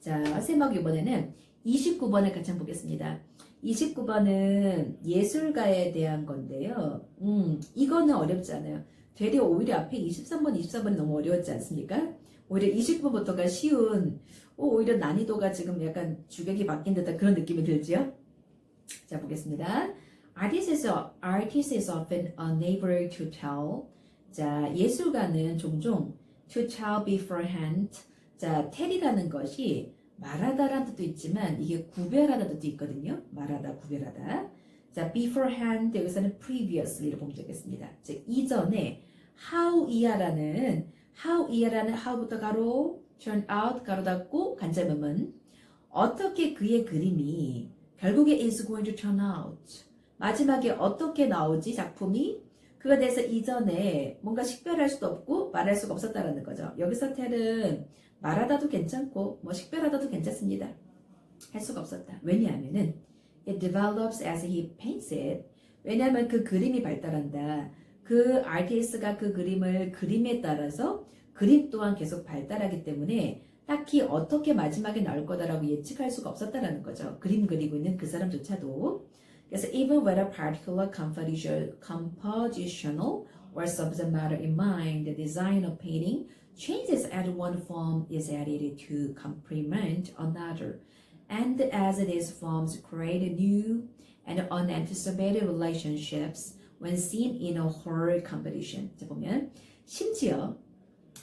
자, 세목 이번에는 29번을 같이 한번 보겠습니다. 29번은 예술가에 대한 건데요. 음, 이거는 어렵지 않아요. 되려 오히려 앞에 23번, 24번이 너무 어려웠지 않습니까? 오히려 29번부터가 쉬운, 오, 오히려 난이도가 지금 약간 주객이 바뀐 듯한 그런 느낌이 들지요? 자, 보겠습니다. Artist is, artist is often unable to tell. 자, 예술가는 종종 to tell beforehand. 자, tell이라는 것이 말하다라는 뜻도 있지만 이게 구별하다는 뜻도 있거든요. 말하다, 구별하다. 자, beforehand 여기서는 previously를 보면 되겠습니다. 즉 이전에 how 이하라는 how 이하라는 how부터 가로 turn out 가로 닫고 간접음은 어떻게 그의 그림이 결국에 is going to turn out 마지막에 어떻게 나오지 작품이 그거에 대해서 이전에 뭔가 식별할 수도 없고 말할 수가 없었다라는 거죠. 여기서 텔은 말하다도 괜찮고 뭐 식별하다도 괜찮습니다. 할 수가 없었다. 왜냐하면은 it develops as he paints it. 왜냐하면 그 그림이 발달한다. 그 아티스트가 그 그림을 그림에 따라서 그림 또한 계속 발달하기 때문에 딱히 어떻게 마지막에 나올 거다라고 예측할 수가 없었다라는 거죠. 그림 그리고 있는 그 사람조차도. 그래서 even when a particular composition- compositional or subject matter in mind, the design of painting changes as one form is added to complement another. And as these forms create new and unanticipated relationships when seen in a whole competition. 자, 보면, 심지어,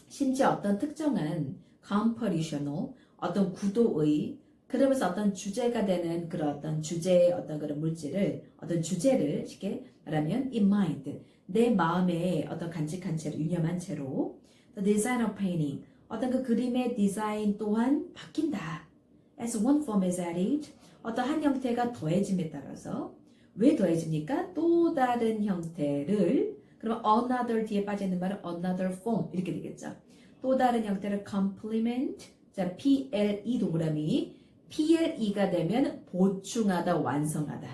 심지어 어떤 특정한 compositional, 어떤 구도의, 그러면서 어떤 주제가 되는 그런 어떤 주제의 어떤 그런 물질을, 어떤 주제를 쉽게 말하면 in mind, 내 마음에 어떤 간직한 채로, 유념한 채로, the design of painting, 어떤 그 그림의 디자인 또한 바뀐다. As one form is added, 어떤 한 형태가 더해짐에 따라서 왜 더해집니까? 또 다른 형태를 그러면 another 뒤에 빠지는 말은 another form 이렇게 되겠죠. 또 다른 형태를 complement 자 PLE 동그라미 PLE가 되면 보충하다 완성하다.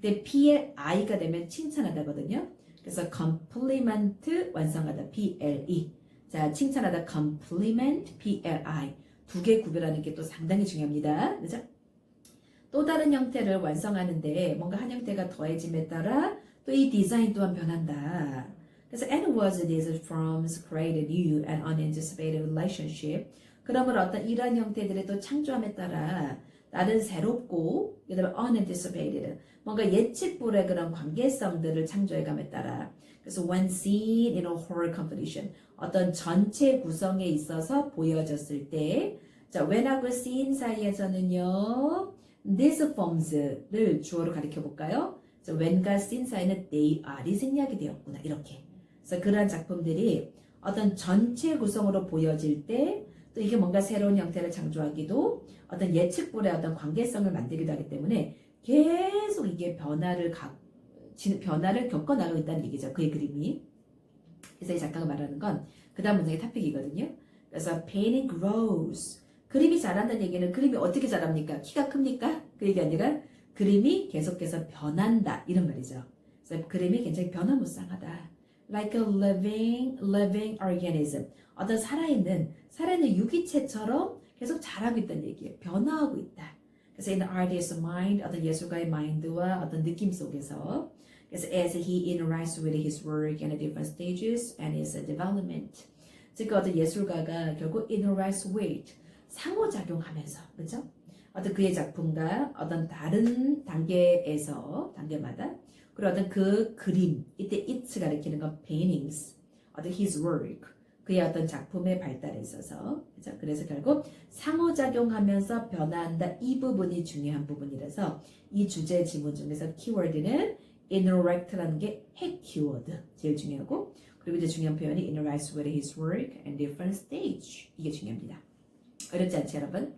근데 PLI가 되면 칭찬하다거든요. 그래서 complement 완성하다 PLE 자 칭찬하다 complement PLI 두 개 구별하는 게 또 상당히 중요합니다. 그죠? 또 다른 형태를 완성하는데 뭔가 한 형태가 더해짐에 따라 또 이 디자인 또한 변한다. 그래서 and was these forms create a new and unanticipated relationship. 그러므로 어떤 이러한 형태들의 또 창조함에 따라 다른 새롭고 그다음에 unanticipated. 뭔가 예측 불의 그런 관계성들을 창조해감에 따라. 그래서 when seen in a whole competition 어떤 전체 구성에 있어서 보여졌을 때. 자, when하고 seen 사이에서는요 these forms를 주어로 가리켜 볼까요? 자, when과 seen 사이는 they are이 생략이 되었구나. 이렇게. 그래서 그러한 작품들이 어떤 전체 구성으로 보여질 때 또 이게 뭔가 새로운 형태를 창조하기도 어떤 예측불의 어떤 관계성을 만들기도 하기 때문에 계속 이게 변화를 가, 진- 변화를 겪어 나가고 있다는 얘기죠. 그의 그림이. 그래서 이 작가가 말하는 건 그 다음 문장의 토픽이거든요. 그래서 painting grows. 그림이 자란다는 얘기는 그림이 어떻게 자랍니까? 키가 큽니까? 그 얘기 아니라 그림이 계속해서 변한다. 이런 말이죠. 그래서 그림이 굉장히 변화무쌍하다. Like a living, living organism. 어떤 살아있는, 살아있는 유기체처럼 계속 자라고 있다는 얘기예요. 변화하고 있다. 그래서 in the artist's mind, 어떤 예술가의 마인드와 어떤 느낌 속에서 그래서 as he interacts with his work and different stages and his development. 즉 어떤 예술가가 결국 interacts with 상호작용하면서 그렇죠? 어떤 그의 작품과 어떤 다른 단계에서 단계마다 그리고 어떤 그 그림 이때 it's 가리키는 건 paintings 어떤 his work 그의 어떤 작품의 발달에 있어서 그렇죠? 그래서 결국 상호작용하면서 변화한다 이 부분이 중요한 부분이라서 이 주제 지문 중에서 키워드는 interact라는 게 핵 키워드 제일 중요하고 그리고 이제 중요한 표현이 interacts with his work and different stage 이게 중요합니다. 어렵지 않죠 여러분?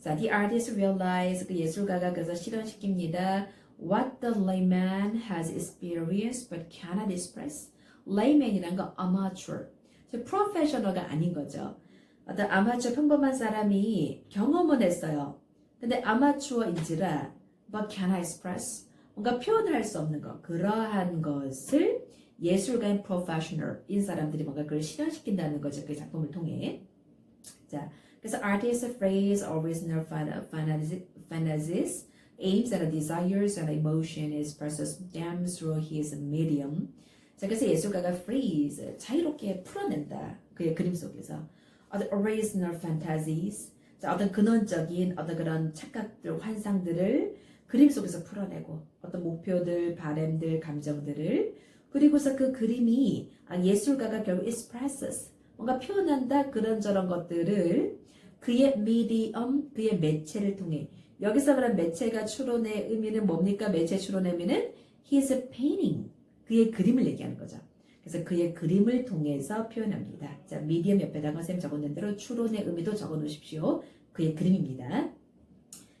자, the artist realized 그 예술가가 그래서 실현시킵니다. What the layman has experienced but cannot express. layman이란 거 amateur, 즉 professional가 아닌 거죠. 어떤 아마추어 평범한 사람이 경험은 했어요. 근데 아마추어인지라 but cannot express. 뭔가 표현을 할 수 없는 것. 그러한 것을 예술가인 프로페셔널인 사람들이 뭔가 그걸 실현시킨다는 거죠. 그 작품을 통해. 자, 그래서 artist phrase original fantasies aims at desires and emotion expresses them through his medium. 자, 그래서 예술가가 phrase 자유롭게 풀어낸다. 그의 그림 속에서 어떤 original fantasies 자, 어떤 근원적인 어떤 그런 착각들, 환상들을 그림 속에서 풀어내고 어떤 목표들, 바램들, 감정들을 그리고서 그 그림이 아, 예술가가 결국 expresses 뭔가 표현한다 그런 저런 것들을 그의 medium, 그의 매체를 통해 여기서 말한 매체가 추론의 의미는 뭡니까? 매체 추론의 의미는 his painting, 그의 그림을 얘기하는 거죠. 그래서 그의 그림을 통해서 표현합니다. 자, 미디엄 옆에다가 쌤 적어놓은 대로 추론의 의미도 적어 놓으십시오. 그의 그림입니다.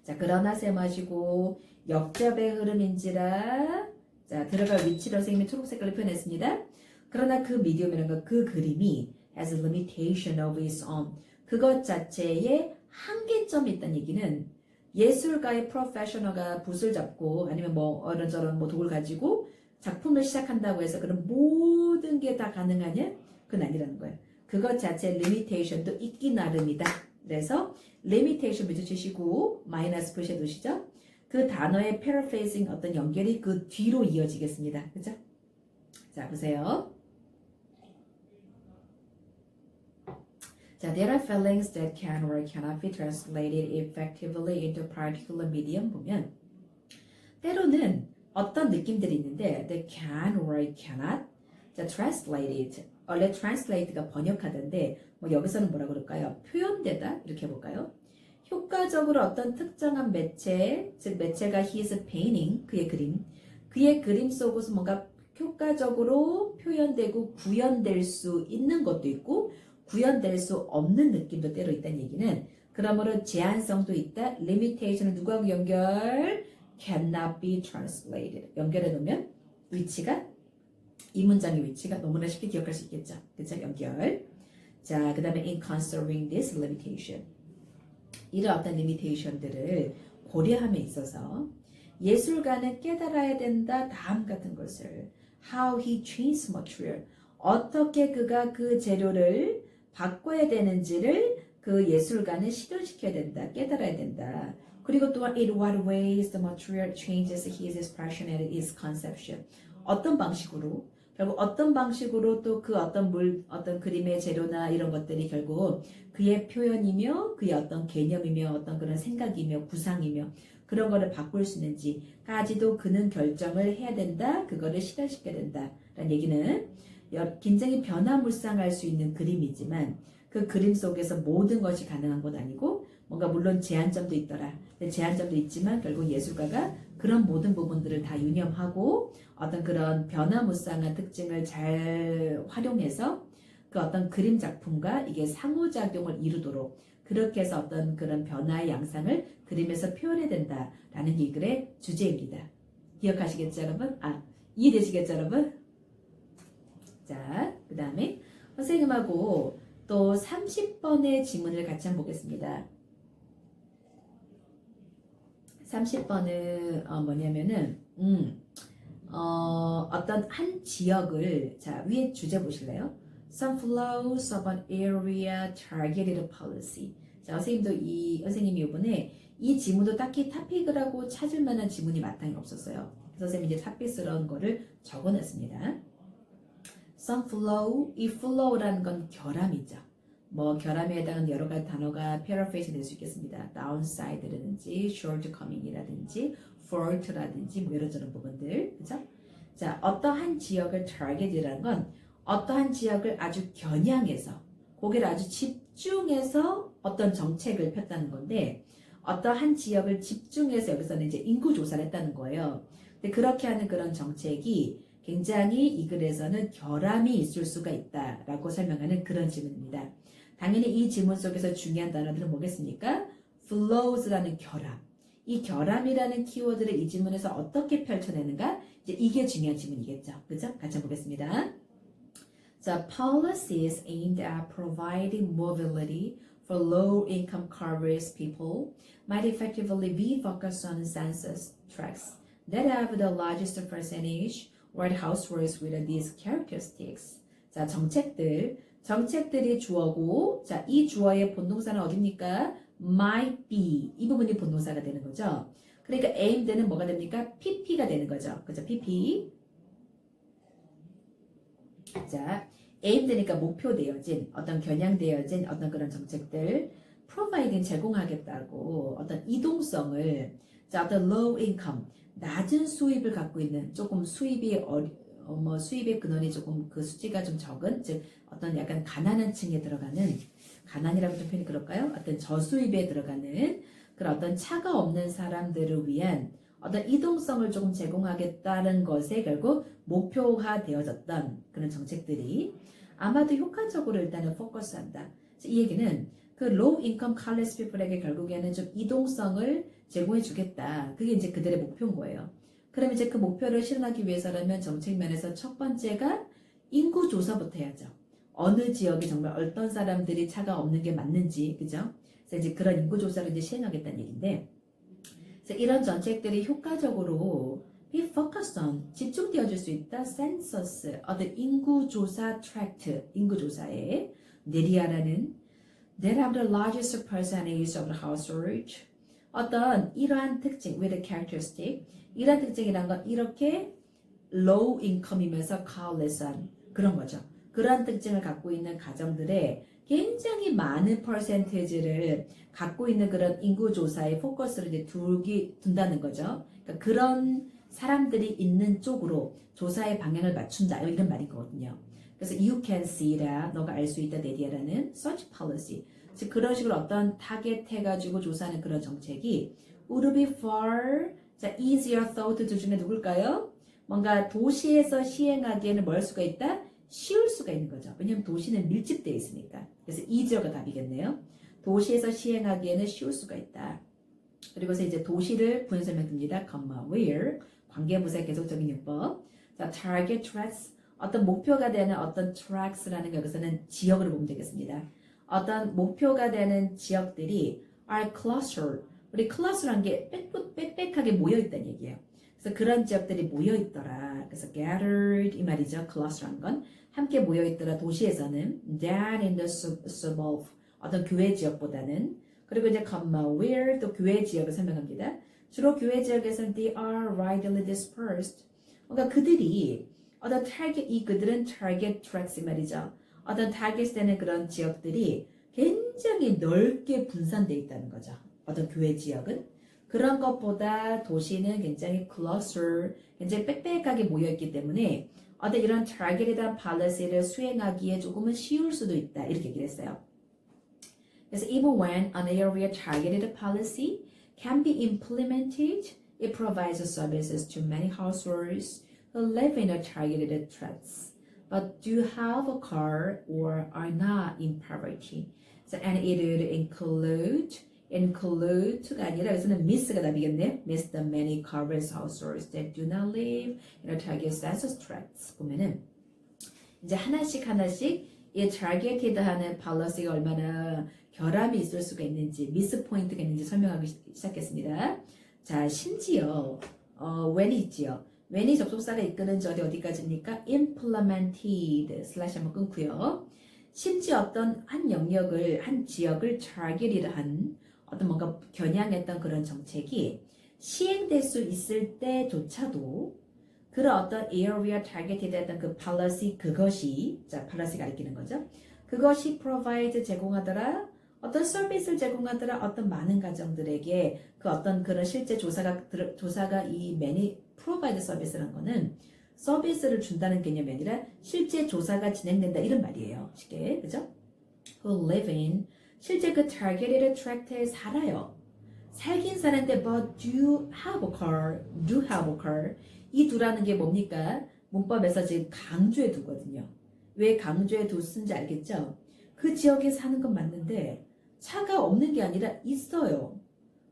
자, 그러나 쌤 하시고 역접의 흐름인지라 자, 들어갈 위치를 선생님이 초록색깔로 표현했습니다. 그러나 그 미디엄이라는 것, 그 그림이 has a limitation of its own. 그것 자체에 한계점이 있다는 얘기는 예술가의 프로페셔널가 붓을 잡고 아니면 뭐 이런저런 뭐 도구를 가지고 작품을 시작한다고 해서 그런 모든 게 다 가능하냐? 그건 아니라는 거예요. 그것 자체 리미테이션도 있기 나름이다. 그래서 리미테이션 붙여주시고 마이너스 표시해 두시죠. 그 단어의 paraphrasing 어떤 연결이 그 뒤로 이어지겠습니다. 그죠? 자, 보세요. 자, there are feelings that can or cannot be translated effectively into particular medium 보면 때로는 어떤 느낌들이 있는데 that can or cannot 자, translated 원래 translate가 번역하던데 뭐 여기서는 뭐라 그럴까요? 표현되다 이렇게 해볼까요? 효과적으로 어떤 특정한 매체 즉 매체가 his painting 그의 그림 그의 그림 속에서 뭔가 효과적으로 표현되고 구현될 수 있는 것도 있고 구현될 수 없는 느낌도 때로 있다는 얘기는 그러므로 제한성도 있다. limitation은 누구하고 연결? Cannot be translated. 연결해 놓으면 위치가 이 문장의 위치가 너무나 쉽게 기억할 수 있겠죠. 그쵸? 연결. 자, 그 다음에 in considering this limitation. 이런 어떤 limitation들을 고려함에 있어서 예술가는 깨달아야 된다 다음 같은 것을 how he changed material 어떻게 그가 그 재료를 바꿔야 되는지를 그 예술가는 실현시켜야 된다 깨달아야 된다 그리고 또한 in what ways the material changes his expression and his conception 어떤 방식으로 결국 어떤 방식으로 또 그 어떤 물, 어떤 그림의 재료나 이런 것들이 결국 그의 표현이며 그의 어떤 개념이며 어떤 그런 생각이며 구상이며 그런 거를 바꿀 수 있는지까지도 그는 결정을 해야 된다. 그거를 실현시켜야 된다. 라는 얘기는 굉장히 변화무쌍할 수 있는 그림이지만 그 그림 속에서 모든 것이 가능한 건 아니고 뭔가 물론 제한점도 있더라. 제한점도 있지만 결국 예술가가 그런 모든 부분들을 다 유념하고 어떤 그런 변화무쌍한 특징을 잘 활용해서 그 어떤 그림 작품과 이게 상호작용을 이루도록 그렇게 해서 어떤 그런 변화의 양상을 그림에서 표현해야 된다라는 이 글의 주제입니다. 기억하시겠죠, 여러분? 아, 이해되시겠죠, 여러분? 자, 그 다음에 선생님하고 또 30번의 지문을 같이 한번 보겠습니다. 30번은 어, 뭐냐면은 음, 어, 어떤 한 지역을 자 위에 주제 보실래요? Some flows of an area targeted policy. 자 선생님도 이 선생님이 이번에 이 지문도 딱히 탑픽을 하고 찾을 만한 지문이 마땅히 없었어요. 선생님이 이제 탑픽스러운 거를 적어놨습니다. Some flow, 이 flow라는 건 결함이죠. 뭐 결함에 해당하는 여러 가지 단어가 paraphrase 될 수 있겠습니다. downside라든지 shortcoming이라든지 fault라든지 뭐 이런 저런 부분들 그죠? 자 어떠한 지역을 target이라는 건 어떠한 지역을 아주 겨냥해서 고개를 아주 집중해서 어떤 정책을 폈다는 건데 어떠한 지역을 집중해서 여기서는 이제 인구 조사를 했다는 거예요. 근데 그렇게 하는 그런 정책이 굉장히 이 글에서는 결함이 있을 수가 있다라고 설명하는 그런 질문입니다. 당연히 이 지문 속에서 중요한 단어들은 뭐겠습니까? flows라는 결함. 이 결함이라는 키워드를 이 지문에서 어떻게 펼쳐내는가? 이제 이게 중요한 지문이겠죠. 그죠? 같이 보겠습니다. The policies aimed at providing mobility for low-income coverage people might effectively be focused on census tracts that have the largest percentage white households with these characteristics. 자, 정책들 정책들이 주어고, 자, 이 주어의 본동사는 어딥니까? might be. 이 부분이 본동사가 되는 거죠. 그러니까 aimed는 뭐가 됩니까? pp가 되는 거죠. 그죠? pp. 자, aimed니까 목표되어진, 어떤 겨냥되어진 어떤 그런 정책들, providing 제공하겠다고 어떤 이동성을, 자, 어떤 low income, 낮은 수입을 갖고 있는 조금 수입이 어리, 어, 뭐 수입의 근원이 조금 그 수치가 좀 적은 즉 어떤 약간 가난한 층에 들어가는 가난이라고 좀 표현이 그럴까요? 어떤 저수입에 들어가는 그런 어떤 차가 없는 사람들을 위한 어떤 이동성을 조금 제공하겠다는 것에 결국 목표화되어졌던 그런 정책들이 아마도 효과적으로 일단은 포커스한다. 이 얘기는 그 low income college people에게 결국에는 좀 이동성을 제공해 주겠다. 그게 이제 그들의 목표인 거예요. 그럼 이제 그 목표를 실현하기 위해서라면 정책 면에서 첫 번째가 인구 조사부터 해야죠. 어느 지역에 정말 어떤 사람들이 차가 없는 게 맞는지, 그죠? 그래서 이제 그런 인구 조사를 이제 시행하겠다는 얘기인데, 그래서 이런 정책들이 효과적으로 be focused on 집중되어질 수 있다. census, 어떤 인구 조사 트랙트, 인구 조사에 내리아라는 that have the largest percentage of the household 어떤 이러한 특징, with a characteristic, 이러한 특징이란 건 이렇게 low income이면서 careless한 그런 거죠. 그러한 특징을 갖고 있는 가정들의 굉장히 많은 퍼센테이지를 갖고 있는 그런 인구 조사에 포커스를 이제 두기 둔다는 거죠. 그러니까 그런 사람들이 있는 쪽으로 조사의 방향을 맞춘다 이런 말인 거거든요. 그래서 you can see라 너가 알 수 있다 내디아라는 such policy 즉 그런 식으로 어떤 타겟 해가지고 조사하는 그런 정책이 would be far 자 easier thought 두 중에 누굴까요? 뭔가 도시에서 시행하기에는 뭘 수가 있다? 쉬울 수가 있는 거죠. 왜냐하면 도시는 밀집되어 있으니까. 그래서 easier가 답이겠네요. 도시에서 시행하기에는 쉬울 수가 있다. 그리고서 이제 도시를 부연 설명드립니다. comma where 관계부사의 계속적인 요법. 자 target tracks 어떤 목표가 되는 어떤 tracks라는 거 여기서는 지역으로 보면 되겠습니다. 어떤 목표가 되는 지역들이 are cluster. 우리 cluster란 게 빽빽, 빽빽하게 모여 있다는 얘기예요. 그래서 그런 지역들이 모여 있더라. 그래서 gathered 이 말이죠. cluster란 건 함께 모여 있더라. 도시에서는 than in the sub- suburb 어떤 교회 지역보다는 그리고 이제 comma where 또 교회 지역을 설명합니다. 주로 교회 지역에서는 they are widely dispersed. 그러니까 그들이 어떤 타겟 이 그들은 target tracks 이 말이죠. 어떤 타겟 되는 그런 지역들이 굉장히 넓게 분산되어 있다는 거죠. 어떤 교회 지역은 그런 것보다 도시는 굉장히 cluster, 굉장히 빽빽하게 모여 있기 때문에 어떤 이런 대한 policy를 수행하기에 조금은 쉬울 수도 있다 이렇게 얘기를 했어요. 그래서 even when an area targeted policy can be implemented, it provides services to many households who live in a targeted threats, but do have a car or are not in poverty. So, and it would include include가 아니라 여기서는 miss가 답이겠네요. miss the many covered households that do not live in a target census tracts. 보면은 이제 하나씩 하나씩 이 targeted하는 policy가 얼마나 결함이 있을 수가 있는지 미스 포인트가 있는지 설명하기 시- 시작했습니다. 자 심지어 어, when이 있지요. When이 접속사가 이끄는 절이 어디까지입니까? implemented 슬래시 한번 끊고요. 심지어 어떤 한 영역을 한 지역을 target이라 한 어떤 뭔가 겨냥했던 그런 정책이 시행될 수 있을 때조차도 그런 어떤 area targeted 했던 그 policy 그것이 자 policy 가리키는 거죠. 그것이 provide 제공하더라 어떤 서비스를 제공하더라 어떤 많은 가정들에게 그 어떤 그런 실제 조사가 조사가 이 provide 서비스라는 거는 서비스를 준다는 개념이 아니라 실제 조사가 진행된다 이런 말이에요. 쉽게 그죠? who live in 실제 그 targeted tract에 살아요. 살긴 사는데 but do have a car, do have a car 이 두라는 게 뭡니까? 문법에서 지금 강조해 두거든요. 왜 강조해 뒀는지 알겠죠? 그 지역에 사는 건 맞는데 차가 없는 게 아니라 있어요.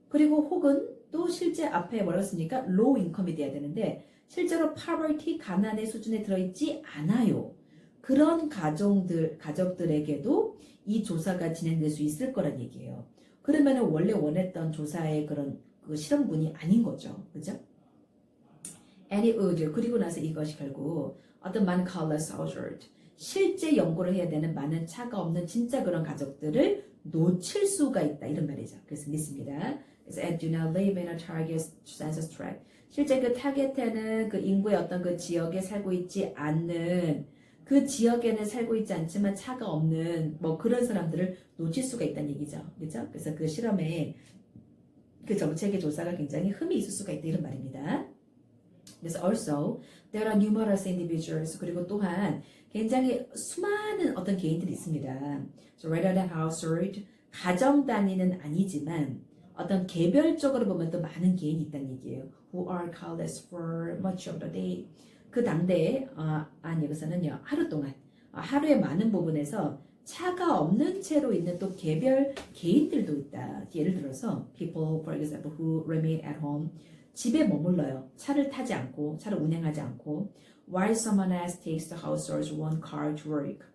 그리고 혹은 또 실제 앞에 뭐라고 했습니까? low income이 돼야 되는데 실제로 poverty 가난의 수준에 들어있지 않아요. 그런 가정들 가족들에게도 이 조사가 진행될 수 있을 거란 얘기예요. 그러면 원래 원했던 조사의 그런 그 실험군이 아닌 거죠. 그죠? It would. 그리고 나서 이것이 결국 어떤 man called soldier. 실제 연구를 해야 되는 많은 차가 없는 진짜 그런 가족들을 놓칠 수가 있다 이런 말이죠. 그래서 믿습니다. And do not live in a target census tract. 실제 그 타겟에는 그 인구의 어떤 그 지역에 살고 있지 않는 그 지역에는 살고 있지 않지만 차가 없는 뭐 그런 사람들을 놓칠 수가 있다는 얘기죠. 그죠? 그래서 그 실험에 그 정책의 조사가 굉장히 흠이 있을 수가 있다 이런 말입니다. 그래서 also there are numerous individuals 그리고 또한 굉장히 수많은 어떤 개인들이 있습니다. So rather than household 가정 단위는 아니지만 어떤 개별적으로 보면 또 많은 개인이 있다는 얘기예요. Who are called for much of the day. 그 당대에 어, 아니 여기서는요 하루 동안 어, 하루의 많은 부분에서 차가 없는 채로 있는 또 개별 개인들도 있다. 예를 들어서 people for example who remain at home 집에 머물러요. 차를 타지 않고 차를 운행하지 않고 while someone else takes the household's one car to work.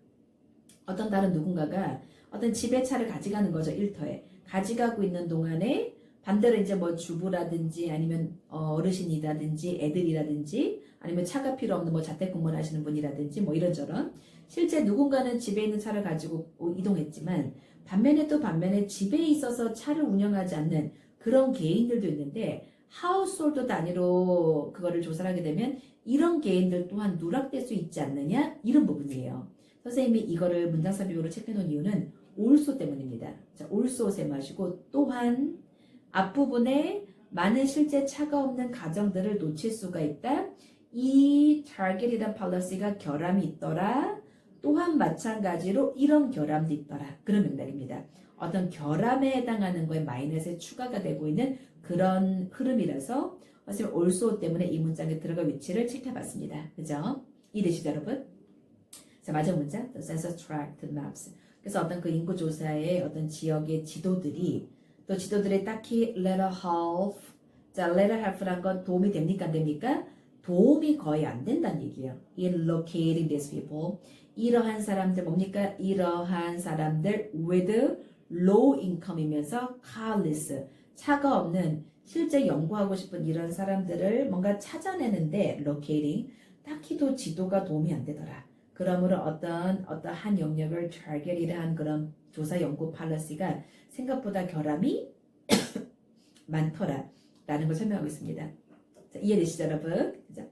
어떤 다른 누군가가 어떤 집에 차를 가져가는 거죠 일터에 가져가고 있는 동안에 반대로 이제 뭐 주부라든지 아니면 어, 어르신이라든지 애들이라든지 아니면 차가 필요 없는 뭐 자택근무를 하시는 분이라든지 뭐 이런저런 실제 누군가는 집에 있는 차를 가지고 이동했지만 반면에 또 반면에 집에 있어서 차를 운영하지 않는 그런 개인들도 있는데 하우스홀드 단위로 그거를 조사를 하게 되면 이런 개인들 또한 누락될 수 있지 않느냐 이런 부분이에요. 선생님이 이거를 문장사 비교로 체크해 놓은 이유는 올소 때문입니다. 자, 올소 셈하시고 또한 앞부분에 많은 실제 차가 없는 가정들을 놓칠 수가 있다. 이 target이란 policy가 결함이 있더라. 또한 마찬가지로 이런 결함도 있더라. 그런 맥락입니다. 어떤 결함에 해당하는 거에 마이너스에 추가가 되고 있는 그런 흐름이라서 선생님 올소 때문에 이 문장에 들어갈 위치를 체크해봤습니다. 그죠? 이해되시죠 여러분? 자 마지막 문장 The census tract maps 그래서 어떤 그 인구 조사의 어떤 지역의 지도들이 또 지도들이 딱히 letter half 자 letter half란 건 도움이 됩니까 안 됩니까? 도움이 거의 안 된다는 얘기예요. In locating these people 이러한 사람들 뭡니까? 이러한 사람들 with low income이면서 carless 차가 없는 실제 연구하고 싶은 이런 사람들을 뭔가 찾아내는데 locating 딱히도 지도가 도움이 안 되더라. 그러므로 어떤 어떤 한 영역을 target이라한 그런 조사 연구 팔러시가 생각보다 결함이 많더라라는 걸 설명하고 있습니다. 자, 이해되시죠, 여러분? 그죠?